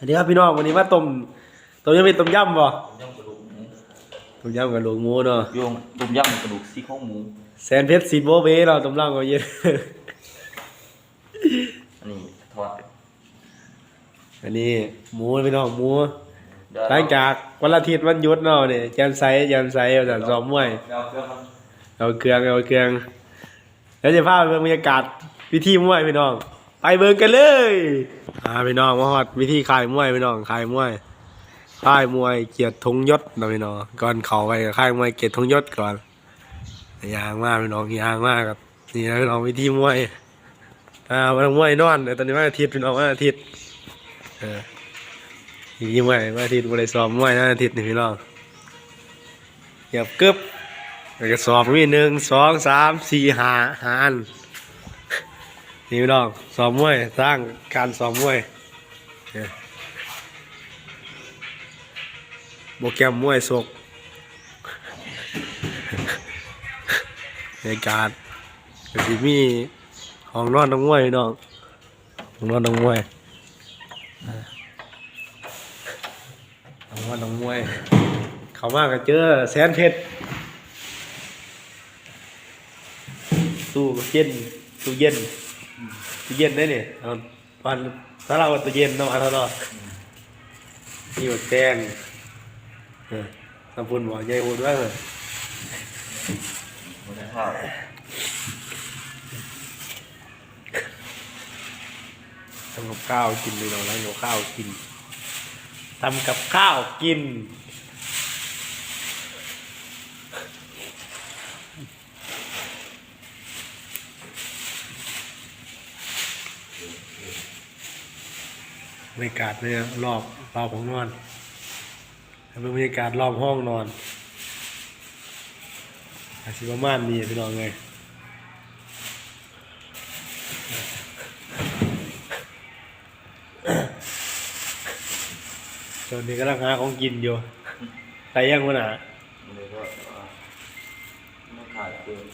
อันนี้ครับพี่น้องวันนี้มาต้มต้มยำเป็นต้มยำบ่ต้มยำกระดูกหมูต้มยำกับหลวงหมูเนาะโยงต้มยำกระดูกซี่โครงหมูแซนเพชรซีโบเบ้เราะต้มยำกับเย็นอันนี้ทอดอันนี้หมูพี่น้องหมูเดี๋ยวหลังจากวันอาทิตย์วันหยุดเนาะเนี่ยแจมไซแจมไซเอาจากซ้อมมวยเอาเครื่องมันเอาเครื่องเอาเครื่องแล้วจะพาไปเบิ่งบรรยากาศวิธีมวยพี่น้อง ไปเบิ่งกันเลยอ่าพี่น้องมาฮอดวิธีขายมวยพี่น้องขายมวยขายมวยเกียรติธงยศนะพี่น้องก่อนเข้าไปก็ขายมวยเกียรติธงยศก่อนยางมากพี่น้องยางมากครับนี่นะพี่น้องวิธีมวยอ่าวันมวยนอนแต่ตอนนี้วันอาทิตย์พี่น้องวันอาทิตย์เออวิธีมวยวันอาทิตย์วันไรซ้อมมวยวันอาทิตย์นี่พี่น้องเหยียบกึบแล้วก็สอบมีหนึ่งสองสามสี่ห้าห้าอัน นี่พี่น้องสอบมวยสร้างการสอบมวยเนี่ยโปรแกรมมวยศกในการก็สิมีห้องนอนนักมวยพี่น้องห้องนอนนักมวยน้องนอนนักมวย เขามาก็เจอแสนเพชรตู้เย็นตู้เย็น ตู้เย็นได้เนี่ยเอาวันถ้าเราตู้เย็นต้องเอาเท่าไหร่นี่หมดแดงเออสมพูนบอกยายพูดว่าเหรอหมูข้าวทำกับข้าวกินเลยเราแล้วกับข้าวกินทำกับข้าวกิน บรรยากาศเนี่ยรอบรอบของนอนแล้วเป็นบรรยากาศรอบห้องนอนอาชีพประมาณนี้พี่น้องเลยตอนนี้กำลังหาของกินอยู่ใส่ยังวะน่ะเลยก็เอาไม่ขาดเกิน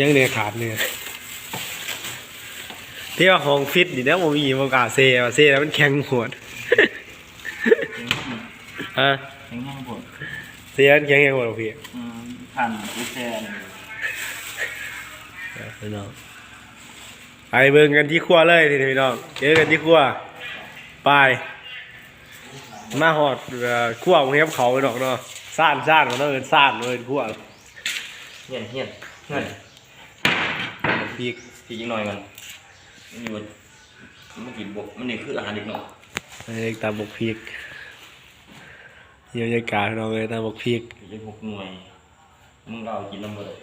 ยังเนี่ยขาดเนี่ย ที่ว่าของฟิตนี่นะผมมีโอกาสเซ่ว่าเซ่แล้วมันแข็งโหดฮะแห้งแห้งๆผดเซ่มันแข็งแข็งโหดเหรอพี่อืมผ่านอุแซนพี่น้องไปเบิ่งกันที่ครัวเลยทีนี้พี่น้องเจอกันที่ครัวไปมาหอดเอ่อครัวของเฮียบเขาไปดอกเนาะซ่านซ่านมันต้องเอินซ่านเลยครัวเฮียนเฮียนเฮียนพีกพี่ยิงหน่อยกัน มันอยู่มันกินบกมันนี่คืออาหารเด็กเนาะเรียกตามบกพีกเยี่ยมบรรยากาศพี่น้องเลยตามบกพีกพี่จะหกหน่วยมึงเรากินน้ำมันเลย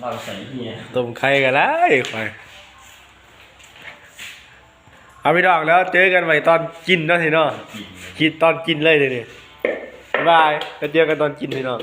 เราใส่เฮียต้มไข่กันเลยไปเอาพี่น้องแล้วเจอกันใหม่ตอนกินเนาะทีเนาะกินเลยคิดตอนกินเลยเลยนี่บ๊ายบายแล้วเจอกันตอนกินพี่น้อง